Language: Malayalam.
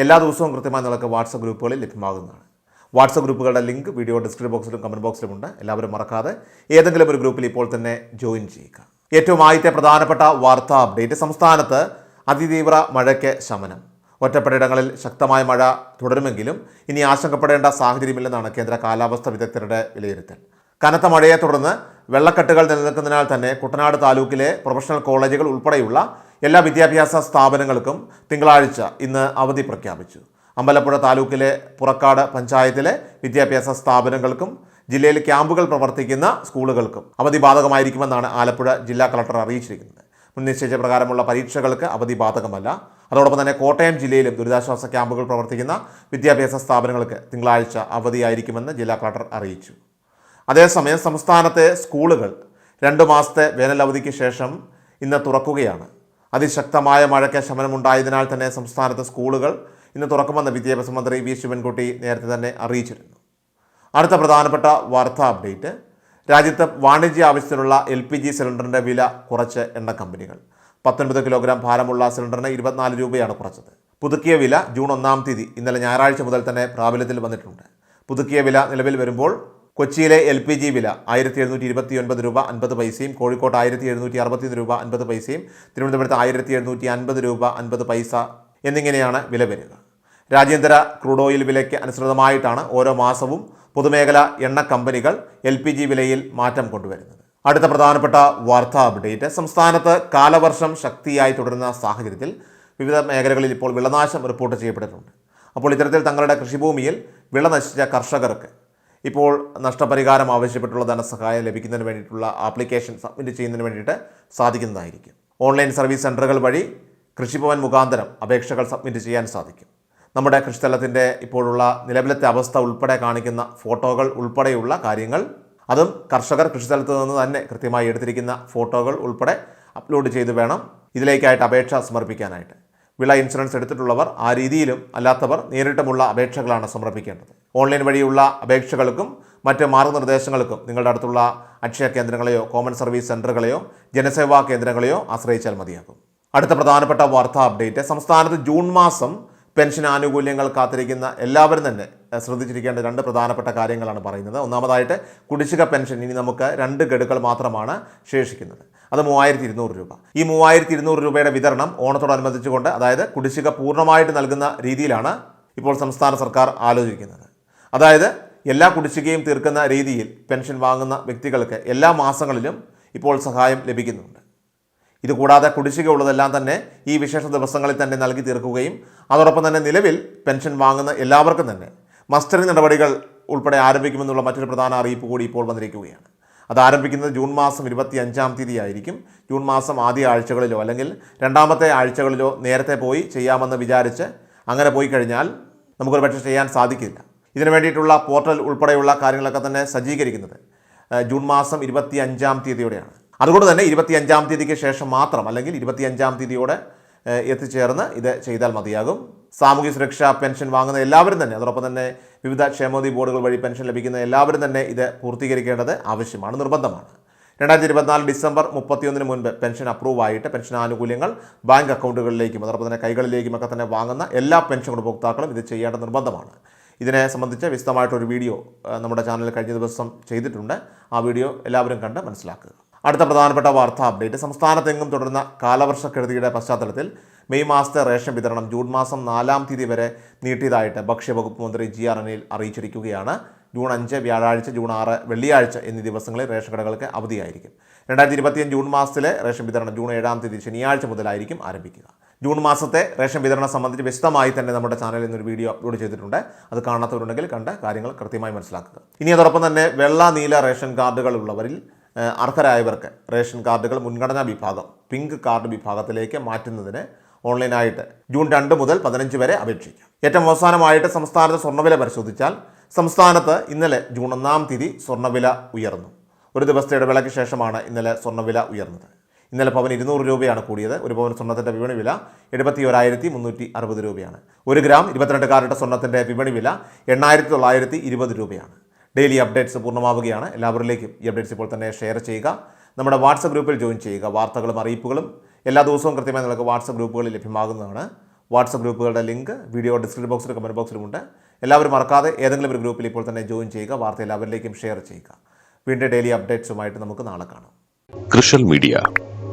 എല്ലാ ദിവസവും കൃത്യമായി നിങ്ങൾക്ക് വാട്സപ്പ് ഗ്രൂപ്പുകളിൽ ലഭ്യമാകുന്നതാണ്. വാട്സപ്പ് ഗ്രൂപ്പുകളുടെ ലിങ്ക് വീഡിയോ ഡിസ്ക്രിപ്ഷൻ ബോക്സിലും കമന്റ് ബോക്സിലുമുണ്ട് എല്ലാവരും മറക്കാതെ ഏതെങ്കിലും ഒരു ഗ്രൂപ്പിൽ ഇപ്പോൾ തന്നെ ജോയിൻ ചെയ്യുക. ഏറ്റവും ആദ്യത്തെ പ്രധാനപ്പെട്ട വാർത്താ അപ്ഡേറ്റ് സംസ്ഥാനത്ത് അതിതീവ്ര മഴയ്ക്ക് ശമനം. ഒറ്റപ്പെട്ടയിടങ്ങളിൽ ശക്തമായ മഴ തുടരുമെങ്കിലും ഇനി ആശങ്കപ്പെടേണ്ട സാഹചര്യമില്ലെന്നാണ് കേന്ദ്ര കാലാവസ്ഥ വിദഗ്ധരുടെ വിലയിരുത്തൽ. കനത്ത മഴയെ തുടർന്ന് വെള്ളക്കെട്ടുകൾ നിലനിൽക്കുന്നതിനാൽ തന്നെ കുട്ടനാട് താലൂക്കിലെ പ്രൊഫഷണൽ കോളേജുകൾ ഉൾപ്പെടെയുള്ള എല്ലാ വിദ്യാഭ്യാസ സ്ഥാപനങ്ങൾക്കും തിങ്കളാഴ്ച ഇന്ന് അവധി പ്രഖ്യാപിച്ചു. അമ്പലപ്പുഴ താലൂക്കിലെ പുറക്കാട് പഞ്ചായത്തിലെ വിദ്യാഭ്യാസ സ്ഥാപനങ്ങൾക്കും ജില്ലയിൽ ക്യാമ്പുകൾ പ്രവർത്തിക്കുന്ന സ്കൂളുകൾക്കും അവധി ബാധകമായിരിക്കുമെന്നാണ് ആലപ്പുഴ ജില്ലാ കളക്ടർ അറിയിച്ചിരിക്കുന്നത്. മുൻ നിശ്ചയിച്ച പ്രകാരമുള്ള പരീക്ഷകൾക്ക് അവധി ബാധകമല്ല. അതോടൊപ്പം തന്നെ കോട്ടയം ജില്ലയിലും ദുരിതാശ്വാസ ക്യാമ്പുകൾ പ്രവർത്തിക്കുന്ന വിദ്യാഭ്യാസ സ്ഥാപനങ്ങൾക്ക് തിങ്കളാഴ്ച അവധിയായിരിക്കുമെന്ന് ജില്ലാ കളക്ടർ അറിയിച്ചു. അതേസമയം സംസ്ഥാനത്തെ സ്കൂളുകൾ രണ്ട് മാസത്തെ വേനലവധിക്ക് ശേഷം ഇന്ന് തുറക്കുകയാണ്. അതിശക്തമായ മഴയ്ക്ക് ശമനമുണ്ടായതിനാൽ തന്നെ സംസ്ഥാനത്ത് സ്കൂളുകൾ ഇന്ന് തുറക്കുമെന്ന് വിദ്യാഭ്യാസ മന്ത്രി വി ശിവൻകുട്ടി നേരത്തെ തന്നെ അറിയിച്ചിരുന്നു. അടുത്ത പ്രധാനപ്പെട്ട വാർത്താ അപ്ഡേറ്റ്. രാജ്യത്ത് വാണിജ്യ ആവശ്യത്തിനുള്ള എൽ പി ജി സിലിണ്ടറിന്റെ വില കുറച്ച് എണ്ണ കമ്പനികൾ. പത്തൊൻപത് കിലോഗ്രാം ഭാരമുള്ള സിലിണ്ടറിന് ഇരുപത്തിനാല് രൂപയാണ് കുറച്ചത്. പുതുക്കിയ വില ജൂൺ ഒന്നാം തീയതി ഇന്നലെ ഞായറാഴ്ച മുതൽ തന്നെ പ്രാബല്യത്തിൽ വന്നിട്ടുണ്ട്. പുതുക്കിയ വില നിലവിൽ വരുമ്പോൾ കൊച്ചിയിലെ എൽ പി ജി വില ആയിരത്തി എഴുന്നൂറ്റി ഇരുപത്തി ഒൻപത് രൂപ അൻപത് പൈസയും കോഴിക്കോട്ട് ആയിരത്തി എഴുന്നൂറ്റി അറുപത്തിയൊന്ന് രൂപ അൻപത് പൈസയും തിരുവനന്തപുരത്ത് ആയിരത്തി എഴുന്നൂറ്റി അൻപത് രൂപ അൻപത് പൈസ എന്നിങ്ങനെയാണ് വില വരിക രാജ്യാന്തര ക്രൂഡ് ഓയിൽ വിലയ്ക്ക് അനുസൃതമായിട്ടാണ് ഓരോ മാസവും പൊതുമേഖല എണ്ണ കമ്പനികൾ എൽ പി ജി വിലയിൽ മാറ്റം കൊണ്ടുവരുന്നത്. അടുത്ത പ്രധാനപ്പെട്ട വാർത്താ അപ്ഡേറ്റ് സംസ്ഥാനത്ത് കാലവർഷം ശക്തിയായി തുടരുന്ന സാഹചര്യത്തിൽ വിവിധ മേഖലകളിൽ ഇപ്പോൾ വിളനാശം റിപ്പോർട്ട് ചെയ്യപ്പെട്ടിട്ടുണ്ട്. അപ്പോൾ ഇത്തരത്തിൽ തങ്ങളുടെ കൃഷിഭൂമിയിൽ വിള നശിച്ച കർഷകർക്ക് ഇപ്പോൾ നഷ്ടപരിഹാരം ആവശ്യപ്പെട്ടുള്ള ധനസഹായം ലഭിക്കുന്നതിന് വേണ്ടിയിട്ടുള്ള ആപ്ലിക്കേഷൻ സബ്മിറ്റ് ചെയ്യുന്നതിന് വേണ്ടിയിട്ട് സാധിക്കുന്നതായിരിക്കും. ഓൺലൈൻ സർവീസ് സെന്ററുകൾ വഴി കൃഷിഭവൻ മുഖാന്തരം അപേക്ഷകൾ സബ്മിറ്റ് ചെയ്യാൻ സാധിക്കും. നമ്മുടെ കൃഷിസ്ഥലത്തിന്റെ ഇപ്പോഴുള്ള നിലവിലത്തെ അവസ്ഥ ഉൾപ്പെടെ കാണിക്കുന്ന ഫോട്ടോകൾ ഉൾപ്പെടെയുള്ള കാര്യങ്ങൾ അതും കർഷകർ കൃഷിസ്ഥലത്ത് നിന്ന് തന്നെ കൃത്യമായി എടുത്തിരിക്കുന്ന ഫോട്ടോകൾ ഉൾപ്പെടെ അപ്ലോഡ് ചെയ്ത് വേണം ഇതിലേക്കായിട്ട് അപേക്ഷ സമർപ്പിക്കാനായിട്ട്. വിള ഇൻഷുറൻസ് എടുത്തിട്ടുള്ളവർ ആ രീതിയിലും അല്ലാത്തവർ നേരിട്ടുമുള്ള അപേക്ഷകളാണ് സമർപ്പിക്കേണ്ടത്. ഓൺലൈൻ വഴിയുള്ള അപേക്ഷകൾക്കും മറ്റ് മാർഗനിർദ്ദേശങ്ങൾക്കും നിങ്ങളുടെ അടുത്തുള്ള അക്ഷയ കേന്ദ്രങ്ങളെയോ കോമൺ സർവീസ് സെന്ററുകളെയോ ജനസേവാ കേന്ദ്രങ്ങളെയോ ആശ്രയിച്ചാൽ മതിയാകും. അടുത്ത പ്രധാനപ്പെട്ട വാർത്താ അപ്ഡേറ്റ് സംസ്ഥാനത്ത് ജൂൺ മാസം പെൻഷൻ ആനുകൂല്യങ്ങൾ കാത്തിരിക്കുന്ന എല്ലാവരും തന്നെ ശ്രദ്ധിച്ചിരിക്കേണ്ട രണ്ട് പ്രധാനപ്പെട്ട കാര്യങ്ങളാണ് പറയുന്നത്. ഒന്നാമതായിട്ട് കുടിശ്ശിക പെൻഷൻ ഇനി നമുക്ക് രണ്ട് ഗഡുക്കൾ മാത്രമാണ് ശേഷിക്കുന്നത്. അത് മൂവായിരത്തി ഇരുന്നൂറ് രൂപ. ഈ മൂവായിരത്തി ഇരുന്നൂറ് രൂപയുടെ വിതരണം ഓണത്തോടനുബന്ധിച്ചുകൊണ്ട് അതായത് കുടിശ്ശിക പൂർണമായിട്ട് നൽകുന്ന രീതിയിലാണ് ഇപ്പോൾ സംസ്ഥാന സർക്കാർ ആലോചിക്കുന്നത്. അതായത് എല്ലാ കുടിശ്ശികയും തീർക്കുന്ന രീതിയിൽ പെൻഷൻ വാങ്ങുന്ന വ്യക്തികൾക്ക് എല്ലാ മാസങ്ങളിലും ഇപ്പോൾ സഹായം ലഭിക്കുന്നുണ്ട്. ഇതുകൂടാതെ കുടിശ്ശിക ഉള്ളതെല്ലാം തന്നെ ഈ വിശേഷ ദിവസങ്ങളിൽ തന്നെ നൽകി തീർക്കുകയും അതോടൊപ്പം തന്നെ നിലവിൽ പെൻഷൻ വാങ്ങുന്ന എല്ലാവർക്കും തന്നെ മസ്റ്ററിംഗ് നടപടികൾ ഉൾപ്പെടെ ആരംഭിക്കുമെന്നുള്ള മറ്റൊരു പ്രധാന അറിയിപ്പ് കൂടി ഇപ്പോൾ വന്നിരിക്കുകയാണ്. അത് ആരംഭിക്കുന്നത് ജൂൺ മാസം ഇരുപത്തി അഞ്ചാം തീയതി ആയിരിക്കും ജൂൺ മാസം ആദ്യ ആഴ്ചകളിലോ അല്ലെങ്കിൽ രണ്ടാമത്തെ ആഴ്ചകളിലോ നേരത്തെ പോയി ചെയ്യാമെന്ന് വിചാരിച്ച് അങ്ങനെ പോയി കഴിഞ്ഞാൽ നമുക്കൊരു പക്ഷേ ചെയ്യാൻ സാധിക്കില്ല. ഇതിനു വേണ്ടിയിട്ടുള്ള പോർട്ടൽ ഉൾപ്പെടെയുള്ള കാര്യങ്ങളൊക്കെ തന്നെ സജ്ജീകരിക്കുന്നത്. ജൂൺ മാസം ഇരുപത്തി അഞ്ചാം തീയതിയോടെയാണ്. അതുകൊണ്ട് തന്നെ ഇരുപത്തി അഞ്ചാം തീയതിക്ക് ശേഷം മാത്രം അല്ലെങ്കിൽ ഇരുപത്തി അഞ്ചാം തീയതിയോടെ എത്തിച്ചേർന്ന് ഇത് ചെയ്താൽ മതിയാകും. സാമൂഹ്യ സുരക്ഷാ പെൻഷൻ വാങ്ങുന്ന എല്ലാവരും തന്നെ അതോടൊപ്പം തന്നെ വിവിധ ക്ഷേമനിധി ബോർഡുകൾ വഴി പെൻഷൻ ലഭിക്കുന്ന എല്ലാവരും തന്നെ ഇത് പൂർത്തീകരിക്കേണ്ടത് ആവശ്യമാണ് നിർബന്ധമാണ്. രണ്ടായിരത്തി ഇരുപത്തിനാല് ഡിസംബർ മുപ്പത്തിയൊന്നിന് മുൻപ് പെൻഷൻ അപ്രൂവ് ആയിട്ട് പെൻഷൻ ആനുകൂല്യങ്ങൾ ബാങ്ക് അക്കൗണ്ടുകളിലേക്കും അതോടൊപ്പം തന്നെ കൈകളിലേക്കും ഒക്കെ തന്നെ വാങ്ങുന്ന എല്ലാ പെൻഷൻ ഉപഭോക്താക്കളും ഇത് ചെയ്യേണ്ട നിർബന്ധമാണ്. ഇതിനെ സംബന്ധിച്ച് വിശദമായിട്ടൊരു വീഡിയോ നമ്മുടെ ചാനലിൽ കഴിഞ്ഞ ദിവസം ചെയ്തിട്ടുണ്ട്. ആ വീഡിയോ എല്ലാവരും കണ്ട് മനസ്സിലാക്കുക. അടുത്ത പ്രധാനപ്പെട്ട വാർത്താ അപ്ഡേറ്റ് സംസ്ഥാനത്തെങ്ങും തുടരുന്ന കാലവർഷക്കെടുതിയുടെ പശ്ചാത്തലത്തിൽ മെയ് മാസത്തെ റേഷൻ വിതരണം ജൂൺ മാസം നാലാം തീയതി വരെ നീട്ടിയതായിട്ട് ഭക്ഷ്യവകുപ്പ് മന്ത്രി ജി ആർ അനിൽ അറിയിച്ചിരിക്കുകയാണ്. ജൂൺ അഞ്ച് വ്യാഴാഴ്ച ജൂൺ ആറ് വെള്ളിയാഴ്ച എന്നീ ദിവസങ്ങളിൽ റേഷൻ കടകൾക്ക് അവധിയായിരിക്കും. രണ്ടായിരത്തി ഇരുപത്തിയഞ്ച് ജൂൺ മാസത്തിലെ റേഷൻ വിതരണം ജൂൺ ഏഴാം തീയതി ശനിയാഴ്ച മുതലായിരിക്കും ആരംഭിക്കുക. ജൂൺ മാസത്തെ റേഷൻ വിതരണം സംബന്ധിച്ച് വിശദമായി തന്നെ നമ്മുടെ ചാനലിൽ നിന്നൊരു വീഡിയോ അപ്ലോഡ് ചെയ്തിട്ടുണ്ട്. അത് കാണാത്തവരുണ്ടെങ്കിൽ കണ്ട് കാര്യങ്ങൾ കൃത്യമായി മനസ്സിലാക്കുക. ഇനി അതോടൊപ്പം തന്നെ വെള്ള നീല റേഷൻ കാർഡുകൾ ഉള്ളവരിൽ അർഹരായവർക്ക് റേഷൻ കാർഡുകൾ മുൻഗണനാ വിഭാഗം പിങ്ക് കാർഡ് വിഭാഗത്തിലേക്ക് മാറ്റുന്നതിന് ഓൺലൈനായിട്ട് ജൂൺ രണ്ട് മുതൽ പതിനഞ്ച് വരെ അപേക്ഷിക്കാം. ഏറ്റവും അവസാനമായിട്ട് സംസ്ഥാനത്ത് സ്വർണവില പരിശോധിച്ചാൽ സംസ്ഥാനത്ത് ഇന്നലെ ജൂൺ ഒന്നാം തീയതി സ്വർണവില ഉയർന്നു. ഒരു ദിവസത്തെ ഇടവേളയ്ക്ക് ശേഷമാണ് ഇന്നലെ സ്വർണവില ഉയർന്നത്. ഇന്നലെ പവൻ ഇരുന്നൂറ് രൂപയാണ് കൂടിയത്. ഒരു പവൻ സ്വർണത്തിന്റെ വിപണി വില എഴുപത്തി ഒരായിരത്തി മുന്നൂറ്റി അറുപത് രൂപയാണ്. ഒരു ഗ്രാം ഇരുപത്തിരണ്ട് കാരറ്റ് സ്വർണത്തിന്റെ വിപണി വില എണ്ണായിരത്തി തൊള്ളായിരത്തി ഇരുപത് രൂപയാണ്. ഡെയിലി അപ്ഡേറ്റ്സ് പൂർണമാവുകയാണ്. എല്ലാവരിലേക്കും ഈ അപ്ഡേറ്റ്സ് ഇപ്പോൾ തന്നെ ഷെയർ ചെയ്യുക. നമ്മുടെ വാട്സപ്പ് ഗ്രൂപ്പിൽ ജോയിൻ ചെയ്യുക. വാർത്തകളും അറിയിപ്പുകളും എല്ലാ ദിവസവും കൃത്യമായി നിങ്ങൾക്ക് വാട്സപ്പ് ഗ്രൂപ്പുകളിൽ ലഭ്യമാകുന്നതാണ്. വാട്സപ്പ് ഗ്രൂപ്പുകളുടെ ലിങ്ക് വീഡിയോ ഡിസ്ക്രിപ്ഷൻ ബോക്സിലും കമന്റ് ബോക്സിലുമുണ്ട്. എല്ലാവരും മറക്കാതെ ഏതെങ്കിലും ഒരു ഗ്രൂപ്പിൽ ഇപ്പോൾ തന്നെ ജോയിൻ ചെയ്യുക. വാർത്ത എല്ലാവരിലേക്കും ഷെയർ ചെയ്യുക. വീണ്ടും ഡെയിലി അപ്ഡേറ്റ്സുമായിട്ട് നമുക്ക് നാളെ കാണാം. കൃഷൽ മീഡിയ